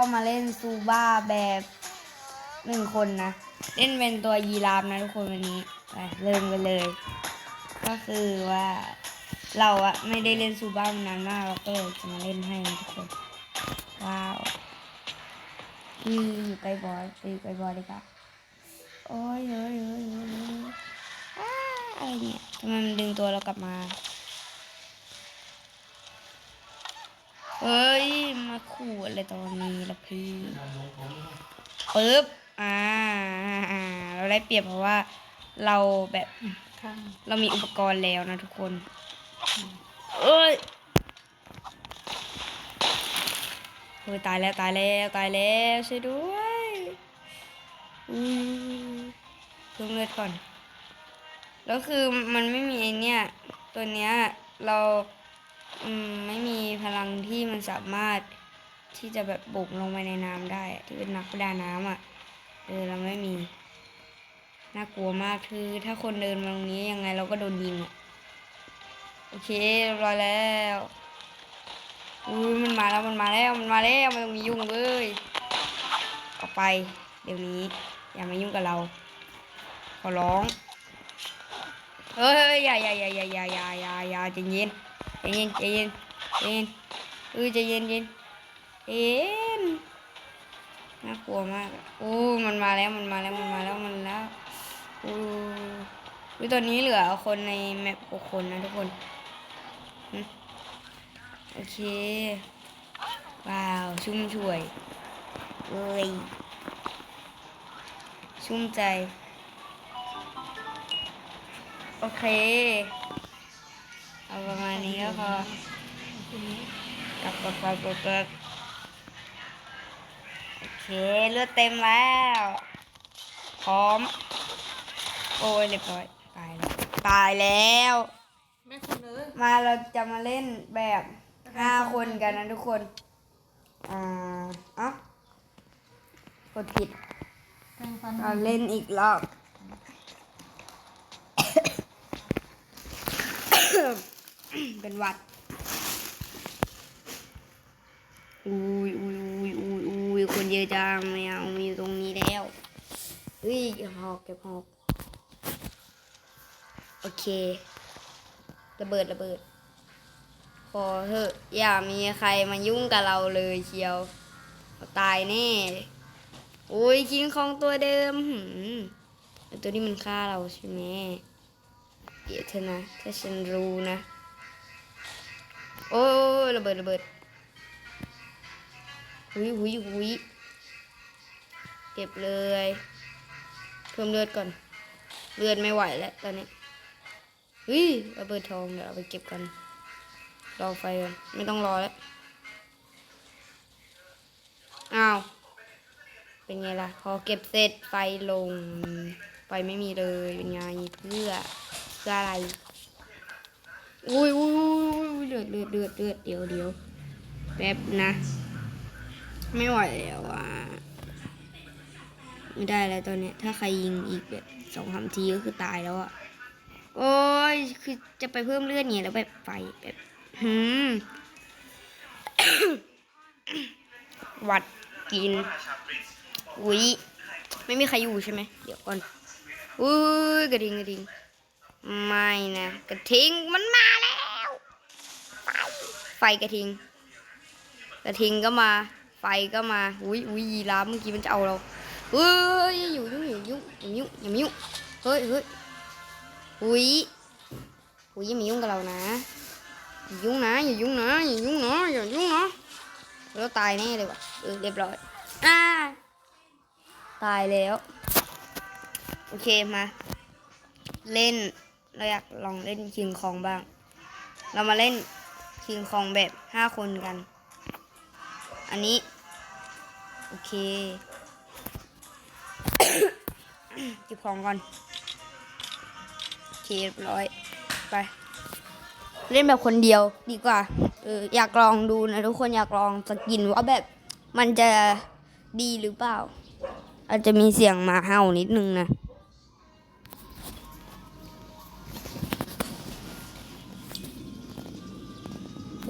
ก็มาเล่นซูบ้าแบบหนึ่งคนนะ เล่นเป็นตัวยีราฟนะทุกคนวันนี้ไปเริ่มกันเลย ก็คือว่าเราอะไม่ได้เล่นซูบ้ามานานมากเราก็เลยจะมาเล่นให้นะทุกคนว้าวอืออยู่ใกล้บอสไปอยู่ใกล้บอสดีกว่าโอ้ยเฮ้ยเยเยเยอ้าอะไรเนี่ยทำไมมันดึงตัวเรากลับมา เฮ้ย มาขู่อะไรตอนนี้ละพี่ปึ๊บ อ่าเราได้เปรียบเพราะว่าเราแบบ เรามีอุปกรณ์แล้วนะทุกคน เอ้ยเฮ้ยตายแล้วตายแล้วตายแล้วช่วยด้วยอือเพิ่มเลือดก่อน แล้วคือมันไม่มีไอเนี้ยตัวเนี้ยเรา ไม่มีพลังที่มันสามารถที่จะแบบบุกลงไปในน้ำได้ ที่เป็นนักประดาน้ำอะเออเราไม่มี น่ากลัวมากคือถ้าคนเดินมาตรงนี้ยังไงเราก็โดนยิงอะโอเคเรียบร้อยแล้วอุ้ยมันมาแล้วมันมาแล้วมันมาแล้วมันต้องมียุ่งเลยออกไป เดี๋ยวนี้ อย่ามายุ่งกับเรา ขอร้องเฮ้ยอย่าอย่าอย่าอย่าอย่าอย่าอย่าอย่าใจเย็น ใจเย็นใจเย็นใจเย็นเออใจเย็นเย็นเย็นน่ากลัวมากอะโอ้มันมาแล้วมันมาแล้วมันมาแล้วมันแล้วโอ้ยตอนนี้เหลือคนในแมปหกคนนะทุกคนโอเค ว้าว ชุ่มช่วยเอ้ยชุ่มใจ โอเค เอาประมาณนี้ก็พอกับกับกับกับกโอเคเลือดเต็มแล้ว พร้อม โอ้ยเรียบร้อยตายแล้วตายแล้ว แม่คุณเลยมาเราจะมาเล่นแบบห้าคนกันนะทุกคน อ่าเอ้ากดผิดแปรงฟันเราเล่นอีกรอบ เป็นวัดอุ้ยอุ้ยอุ้ยอุ้ยอุ้ยคนเยอะจังไม่เอามาอยู่ตรงนี้แล้วเฮ้ยเก็บหอกเก็บหอกโอเคระเบิดระเบิดขอเถอะอย่ามีใครมายุ่งกับเราเลยเชียวตายแน่โอ้ยคิงของตัวเดิมหืมไอ้ตัวนี้มันฆ่าเราใช่ไหมเดี๋ยวเธอนะถ้าฉันรู้นะ โอ้ยระเบิดระเบิดหุยหุยหุยเก็บเลย เพิ่มเลือดก่อน เลือดไม่ไหวแล้วตอนนี้เฮ้ยระเบิดทองเดี๋ยวเอาไปเก็บกันรอไฟก่อนไม่ต้องรอแล้วอ้าว เป็นไงล่ะ พอเก็บเสร็จไฟลง ไฟไม่มีเลย เป็นไงเพื่อเพื่ออะไร อุ้ยอุ้ยอุ้ยอุ้ยเดือดเดือดเดือดเดือดเดี๋ยวเดี๋ยวแป๊บนะ ไม่ไหวแล้วอะไม่ได้แล้วตอนเนี้ยถ้าใครยิงอีกแบบสองสามทีก็คือตายแล้วอะโอ้ยคือจะไปเพิ่มเลือดเนี่ยแล้วแบบไฟแบบหืมหวัดกินอุ้ยไม่มีใครอยู่ใช่ไหมเดี๋ยวก่อนอุ้ยกระทิงกระทิงไม่นะกระทิงมันมา ไฟกระทิง กระทิงก็มา ไฟก็มา อุ้ยอุ้ยยีราฟเมื่อกี้มันจะเอาเราเฮ้ยอยู่ยุ่งอยู่ยุ่งอย่ามายุ่งอย่ามายุ่งเฮ้ยเฮ้ยอุ้ยอุ้ยอย่ามายุ่งกับเรานะอย่ายุ่งนะอย่ายุ่งนะอย่ายุ่งนะอย่ายุ่งนะเราตายแน่เลยว่ะเออเรียบร้อยอ่าตายแล้ว โอเคมา เล่นเราอยากลองเล่นคิงคองบ้าง เรามาเล่น คิงคองแบบห้าคนกัน อันนี้ โอเคเก็บของก่อนโอเคเรียบร้อย ไป เล่นแบบคนเดียวดีกว่าเอออยากลองดูนะทุกคนอยากลองสกินว่าแบบมันจะดีหรือเปล่า อาจจะมีเสียงหมาเห่านิดนึงนะ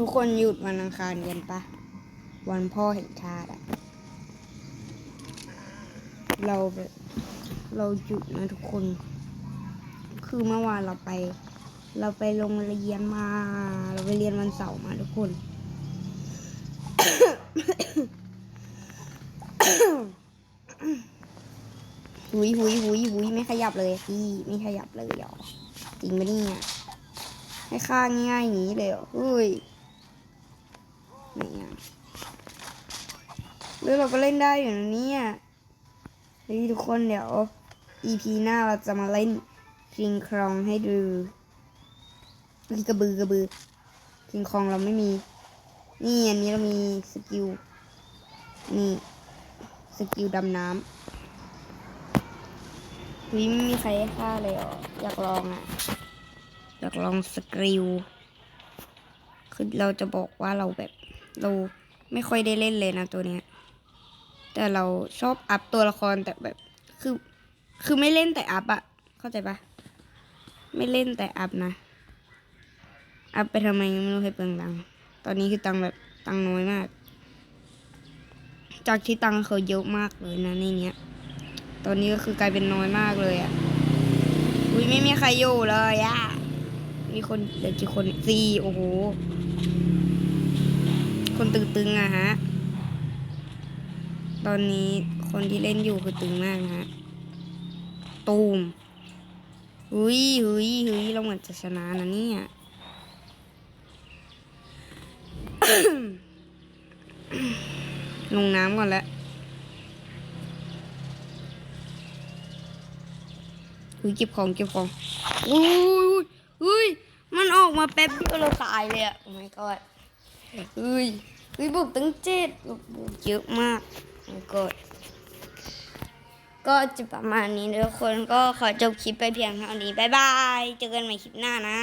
ทุกคนหยุดวันอังคารกันปะ วันพ่อแห่งชาติอะเราแบบเราหยุดนะทุกคน คือเมื่อวานเราไป เราไปโรงเรียนมา เราไปเรียนวันเสาร์มาทุกคน หุยหุยหุยหุยไม่ขยับเลยพี่ไม่ขยับเลยหรอจริงปะเนี่ยให้ค่าง่ายๆอย่างนี้เลยเหรอเฮ้ย ไหนอะเรือเราก็เล่นได้อยู่นะเนี่ยเฮ้ยทุกคนเดี๋ยว EP หน้าเราจะมาเล่นคิงครองให้ดูนี่กระบือกระบือคิงครองเราไม่มี นี่อันนี้เรามีสกิล นี่สกิลดำน้ำวิไม่มีใครฆ่าเลยเหรออยากลองอะ อยากลองสกิลคือเราจะบอกว่าเราแบบ เราไม่ค่อยได้เล่นเลยนะตัวเนี้ย แต่เราชอบอัพตัวละครแต่แบบ คือ คือไม่เล่นแต่อัพอะเข้าใจปะไม่เล่นแต่อัพนะ อัพไปทำไมไม่รู้ให้เปลืองตังตอนนี้คือตังแบบตังน้อยมาก จากที่ตังเขาเยอะมากเลยนะในเนี้ย ตอนนี้ก็คือกลายเป็นน้อยมากเลยอะ่ะอุ้ยไม่มีใครอยู่เลยอะ่ะมีคนเหลือกี่คนสี่โอ้โห คนตึงๆอะฮะ ตอนนี้คนที่เล่นอยู่คือตึงมากนะฮะ ตูมหุยหุยหุยเราเหมือนจะชนะนะเนี่ยลงน้ำก่อนแล้วอุ้ยเก็บของเก็บของอุ้ยอุ้ยมันออกมาแป๊บเดียวเราตายเลยอะโอ้ my god เอ้ยเฮ้ยบุกตั้งเจ็ดบุกบุกเยอะมากกดก็จะประมาณนี้ทุกคนก็ขอจบคลิปไปเพียงเท่านี้ บ๊ายบาย เจอกันใหม่คลิปหน้านะ